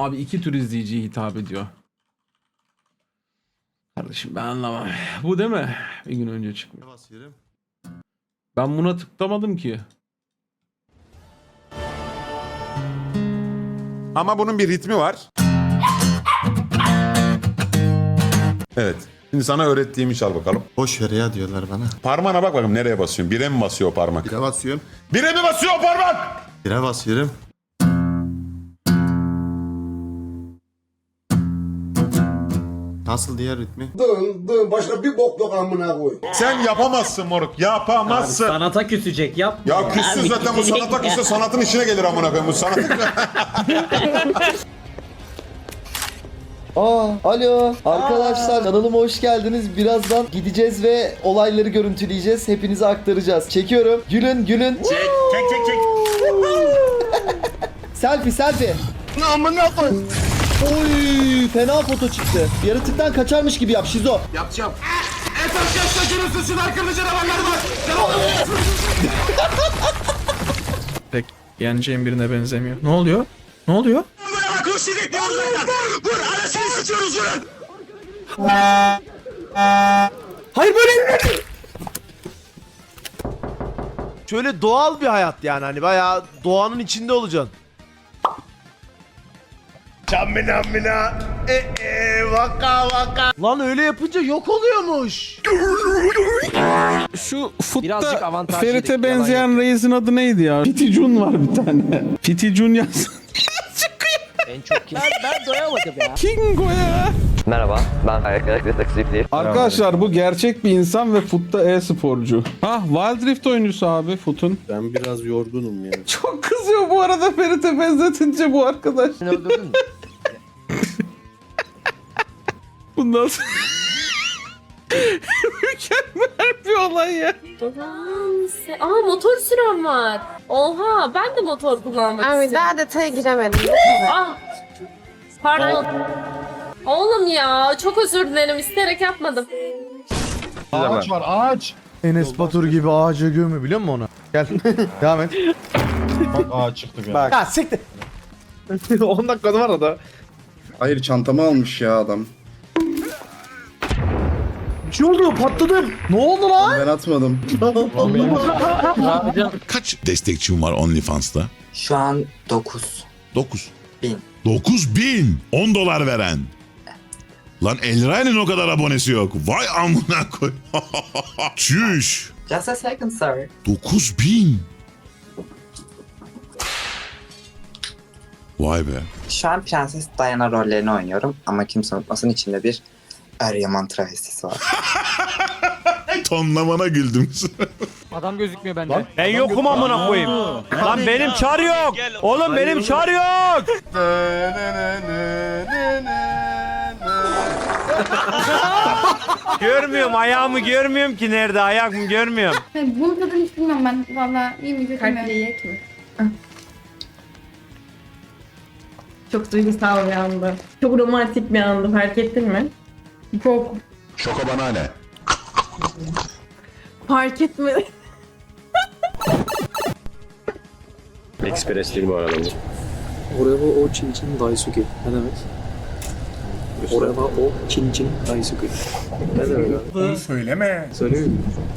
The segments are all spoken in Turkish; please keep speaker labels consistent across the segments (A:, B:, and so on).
A: Abi iki tür izleyiciye hitap ediyor. Kardeşim ben anlamam. Bu değil mi? Bir gün önce çıkmış. Ben buna tıklamadım ki.
B: Ama bunun bir ritmi var. Evet. Şimdi sana öğrettiğimi çal bakalım.
C: Boş ver ya diyorlar bana.
B: Parmağına bak bakalım nereye basıyorsun. Bire mi basıyor o parmak?
C: Bire basıyorum.
B: Bire mi basıyor o parmak?
C: Bire basıyorum. Nasıl diğer ritmi?
D: Dön dön başka bir bok yok amına koy.
B: Sen yapamazsın moruk. Yapamazsın.
E: Sanata küsecek yap.
B: Ya küssün zaten bu sanata küsse sanatın işine gelir amına koyayım bu sanatın.
F: Aa, alo. Arkadaşlar kanalıma hoş geldiniz. Birazdan gideceğiz ve olayları görüntüleyeceğiz. Hepinize aktaracağız. Çekiyorum. Gülün, gülün.
E: Çek çek çek çek.
F: Selfie, selfie. Amına koy. Oy, fena foto çıktı. Yaratıktan kaçarmış gibi yap Şizo.
G: pek yeneceğim birine benzemiyor. Ne oluyor? Ne oluyor? Hayır böyle
H: Şöyle doğal bir hayat yani hani bayağı doğanın içinde olacaksın. Çamina mina e e vaka vaka. Lan öyle yapınca yok oluyormuş.
A: Şu
E: Birazcık
A: futta
E: avantajlıydık,
A: Ferit'e
E: yalan
A: benzeyen reisin adı neydi ya? Fiticun var bir tane. Fiticun yaz.
E: En çok kim? Ben, ben doyamadım ya.
A: Kingo ya.
I: Merhaba, ben Ayak Taksifli.
A: Arkadaşlar bu gerçek bir insan ve futta e-sporcu. Ah Wild Rift oyuncusu abi futun.
C: Ben biraz yorgunum ya.
A: Çok kızıyor bu arada Ferit'e benzetince bu arkadaş.
E: Sen öldürdün mü?
A: Bundan sonra... Mükemmel bir olay ya.
J: Ulan se- Aa motor süren var. Oha ben de motor kullanmak
K: Abi
J: istiyorum.
K: daha detaya giremedim.
J: Ah. Pardon. Oğlum ya çok özür dilerim isteyerek yapmadım.
C: Ağaç var ağaç.
H: Enes Batur gibi ağaca gömü biliyor musun onu? Gel devam et.
C: Bak ağaç çıktı bir.
H: Bak. Ha siktir. 10 dakikada var da.
D: Hayır çantamı almış ya adam.
H: Bir şey oldu patladım. Ne oldu lan?
D: Ben atmadım.
B: Kaç destekçim var OnlyFans'ta?
I: Şu an 9.
B: 9.
I: Bin.
B: 9 bin. 10 dolar veren. Lan Elray'ın o kadar abonesi yok. Vay amına koy. Çüş.
I: Just a second, sir.
B: 9 bin. Vay be.
I: Şu an Prenses Diana rollerini oynuyorum ama kimse unutmasın içinde bir Eryaman travestisi var.
B: Tonlamana güldüm.
E: Adam gözükmüyor bende.
H: Ben yokum amına koyayım. Lan benim çar yok. Oğlum benim çar yok. görmüyorum ayağımı görmüyorum ki nerede ayak mı görmüyorum.
K: Bunun tadını hiç bilmem ben. Valla iyi mi kötü mü? yiyek mi? Çok duygusal bir andı. Çok romantik bir andı fark ettin mi? Çok.
B: Şoka bana ne?
K: Fark etmedi.
G: Express değil bu arada bu.
E: Oraya o çin çin daisuke. Ne demek? Oraya o çin çin daisuke. Ne demek abi?
B: Onu söyleme.
E: Söylüyor mu?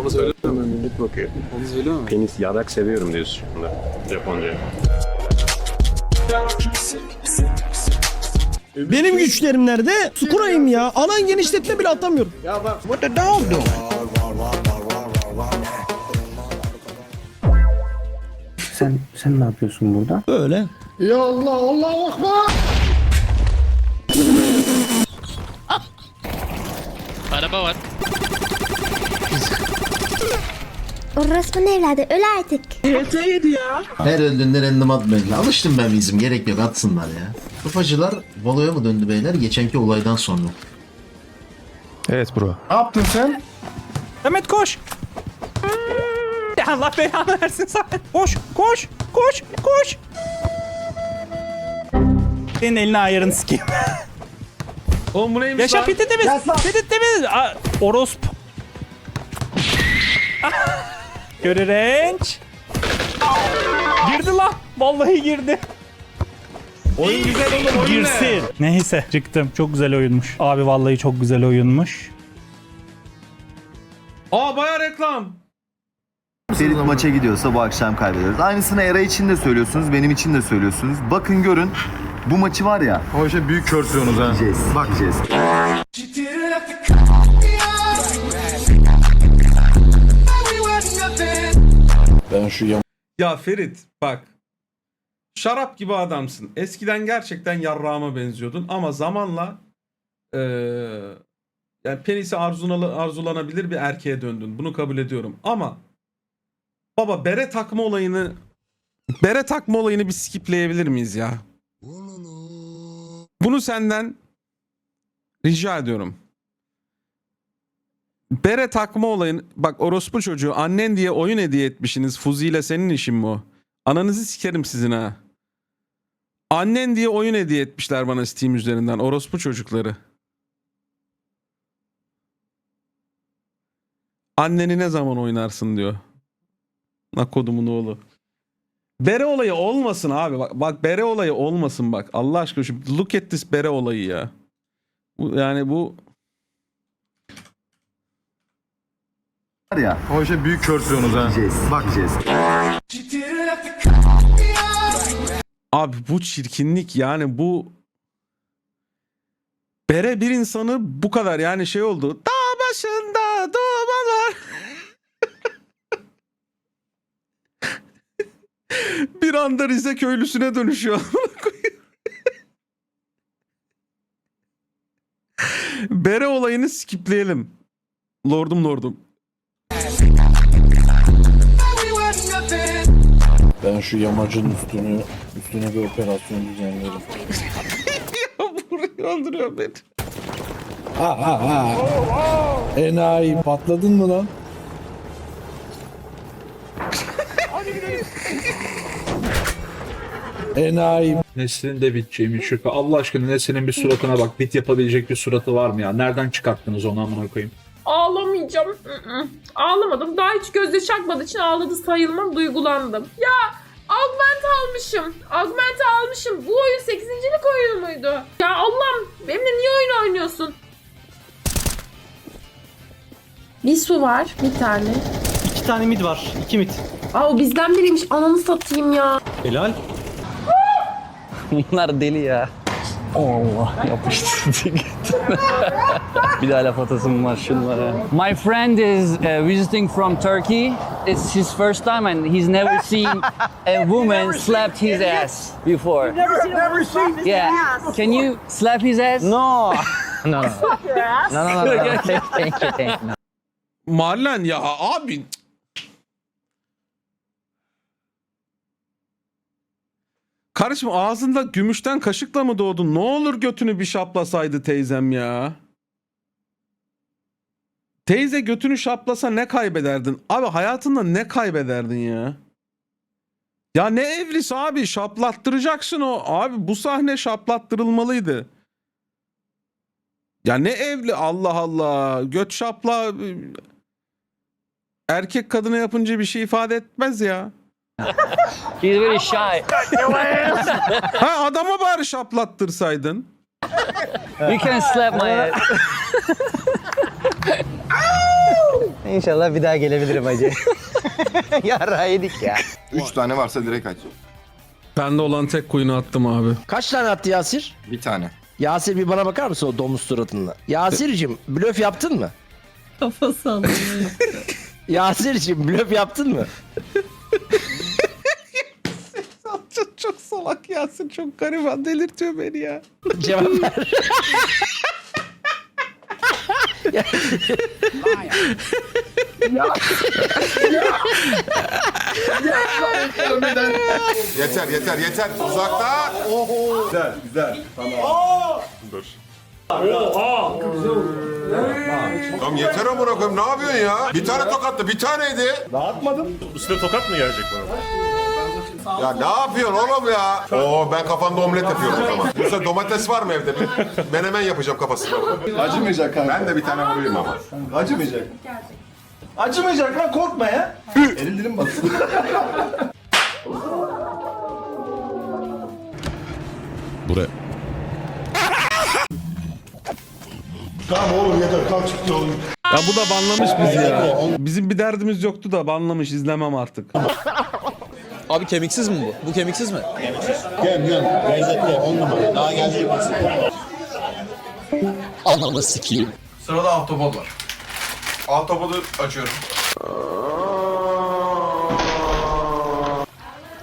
E: Onu söyleme ben millet bakıyor. Onu söylüyor mu?
G: Penis yarak seviyorum diyorsun şimdi. Japonca.
H: Benim güçlerim nerede? Su kurayım ya. Alan genişletme bile atamıyorum.
I: sen sen ne yapıyorsun burada?
H: Böyle.
D: Ya Allah Allah akbar.
K: Orası evladı öl artık.
F: Her öldüğünde random atmayın. Alıştım ben bizim. Gerek yok atsınlar ya. Kafacılar Valo'ya mı döndü beyler? Geçenki olaydan sonra.
H: Evet bro.
C: Ne yaptın sen?
G: Mehmet koş. Ya Allah belanı versin sana. Koş, koş, koş, koş. Senin eline ayarını sikeyim.
A: Oğlum bu neymiş
G: Yaşa
A: lan?
G: piti temiz. Piti temiz. Aa, Orosp. Görü renç. Girdi lan. Vallahi girdi.
A: Oyun güzel oğlum oyun ne?
L: Girsin. Neyse çıktım. Çok güzel oyunmuş. Abi vallahi çok güzel oyunmuş.
A: Aa baya reklam.
F: Ferit maça gidiyorsa bu akşam kaybediyoruz. Aynısını Era için de söylüyorsunuz, benim için de söylüyorsunuz. Bakın görün. Bu maçı var ya.
M: O şey büyük körsüyorsunuz ha.
F: Yiyeceğiz. Bak yiyeceğiz.
M: Ben şu yam...
A: Ya Ferit bak. Şarap gibi adamsın. Eskiden gerçekten yarrağıma benziyordun ama zamanla eee yani penisi arzulalı, arzulanabilir bir erkeğe döndün. Bunu kabul ediyorum. Ama baba bere takma olayını bere takma olayını bir skipleyebilir miyiz ya? Bunu senden rica ediyorum. Bere takma olayın bak orospu çocuğu annen diye oyun hediye etmişsiniz. Fuzi ile senin işin mi o? Ananızı sikerim sizin ha. Annen diye oyun hediye etmişler bana Steam üzerinden orospu çocukları. Anneni ne zaman oynarsın diyor. Nakodumun oğlu. Bere olayı olmasın abi. Bak, bak bere olayı olmasın bak. Allah aşkına şu look at this bere olayı ya. Bu, yani bu
F: Var ya.
M: O şey büyük körsüyorsunuz ha.
F: Yiyeceğiz. Bak
A: Abi bu çirkinlik yani bu bere bir insanı bu kadar yani şey oldu. Dağ başında dumanlar. bir anda Rize köylüsüne dönüşüyor. bere olayını skipleyelim. Lordum lordum.
M: Ben şu yamacın üstünü üstüne bir operasyon düzenlerim.
A: Vuruyor öldürüyor beni.
M: Ha ha ha. Enayi patladın mı lan? Enayi.
G: Neslin de biteceğimi şüphe. Allah aşkına Neslin'in bir suratına bak. Bit yapabilecek bir suratı var mı ya? Nereden çıkarttınız onu amına koyayım?
K: Ağlamayacağım. Ağlamadım. Daha hiç gözde çakmadığı için ağladı sayılmam. Duygulandım. Ya Augment almışım. Augment almışım. Bu oyun 8.lik oyun muydu? Ya Allah'ım benimle niye oyun oynuyorsun? Bir su var. Bir tane.
E: İki tane mid var. İki mid.
K: Aa o bizden biriymiş. Ananı satayım ya.
E: Helal.
L: Bunlar deli ya. Allah yapıştırdı Bir daha laf atasım var şunlara. My friend is uh, visiting from Turkey. It's his first time and he's never seen a woman slapped his ass before.
H: Never, never seen this
L: Yeah. Can you slap his ass? No. no, no.
H: your ass.
L: No, no, no, no. thank you, thank you.
A: Marlen ya abi. Kardeşim ağzında gümüşten kaşıkla mı doğdun? Ne olur götünü bir şaplasaydı teyzem ya. Teyze götünü şaplasa ne kaybederdin? Abi hayatında ne kaybederdin ya? Ya ne evlisi abi şaplattıracaksın o. Abi bu sahne şaplattırılmalıydı. Ya ne evli Allah Allah. Göt şapla erkek kadına yapınca bir şey ifade etmez ya.
L: He's very shy.
A: Ha adama bari şaplatırsaydın.
L: You can slap my ass. İnşallah bir daha gelebilirim hacı. Yarra yedik ya.
B: Üç tane varsa direkt aç.
A: Bende olan tek kuyunu attım abi.
H: Kaç tane attı Yasir?
B: Bir tane.
H: Yasir bir bana bakar mısın o domuz suratınla? Yasir'cim blöf yaptın mı?
N: Kafa sallıyor.
H: Yasir'cim blöf yaptın mı?
A: Çok, salak Yasin çok gariban delirtiyor beni ya.
H: Cevap ver.
B: Yeter yeter yeter. Uzakta. Oho. Güzel güzel. Tamam. Dur. Tamam yeter amına koyayım ne yapıyorsun ya? Bir tane tokattı bir taneydi.
M: Üstüne tokat mı gelecek bana?
B: Ya ne yapıyorsun oğlum ya? Oo ben kafamda omlet yapıyorum o zaman. Yoksa domates var mı evde? Bir menemen yapacağım kafasına.
M: Acımayacak kanka.
B: Ben de bir tane vurayım ama.
M: Acımayacak. Acımayacak lan korkma ya. Elin dilim bassın.
O: Buraya.
A: Ya bu da banlamış bizi ya. Bizim bir derdimiz yoktu da banlamış izlemem artık.
E: Abi kemiksiz mi bu? Bu kemiksiz mi? Ananı sikeyim.
H: Sırada ahtapot var. Ahtapotu açıyorum.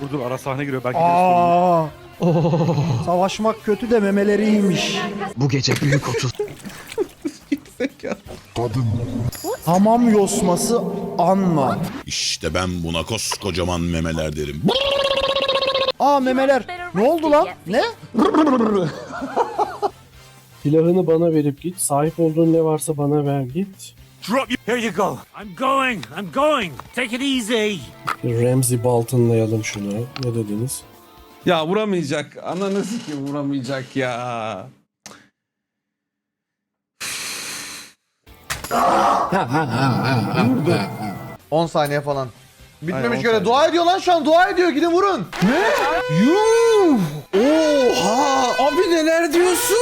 E: Dur dur ara sahne giriyor belki
H: Aa. Savaşmak kötü de memeleri iyiymiş.
E: Bu gece büyük otur.
H: Hamam yosması anma.
O: İşte ben buna koskocaman memeler derim.
H: Aa memeler. Ne oldu lan? Ne?
M: Silahını bana verip git. Sahip olduğun ne varsa bana ver git.
E: Here you go. I'm going. I'm going. Take it easy.
M: Ramsey Bolton'layalım şunu. Ne dediniz?
A: Ya vuramayacak. Ananı sikeyim vuramayacak ya.
H: 10 saniye falan. Bitmemiş göre dua ediyor lan şu an dua ediyor gidin vurun. Ne? Yuh! Oha! Abi neler diyorsun?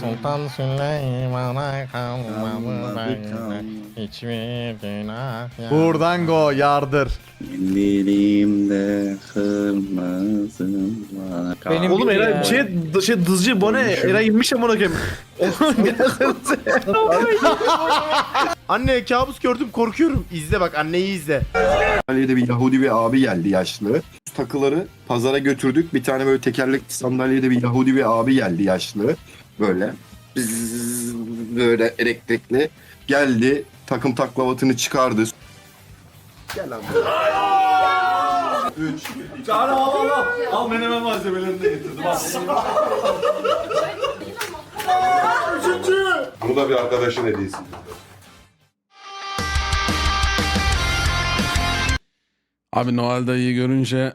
D: Sultan Süleyman'a kalmadı hiçbir günah
H: Buradan go yardır.
I: Dilimde kırmızım var.
E: Oğlum Eray şey, şey dızcı bu ne? Eray inmiş amına koyayım.
H: Anne kabus gördüm korkuyorum. İzle bak anneyi izle.
D: Sandalyede bir Yahudi bir abi geldi yaşlı. Takıları pazara götürdük. Bir tane böyle tekerlekli sandalyede bir Yahudi bir abi geldi yaşlı. Böyle. Bzzz, böyle elektrikli. Geldi takım taklavatını çıkardı. Gel lan. Üç.
H: Al menemen malzemelerini de getirdim.
B: Bu da bir arkadaşın hediyesi.
A: Abi Noel dayıyı görünce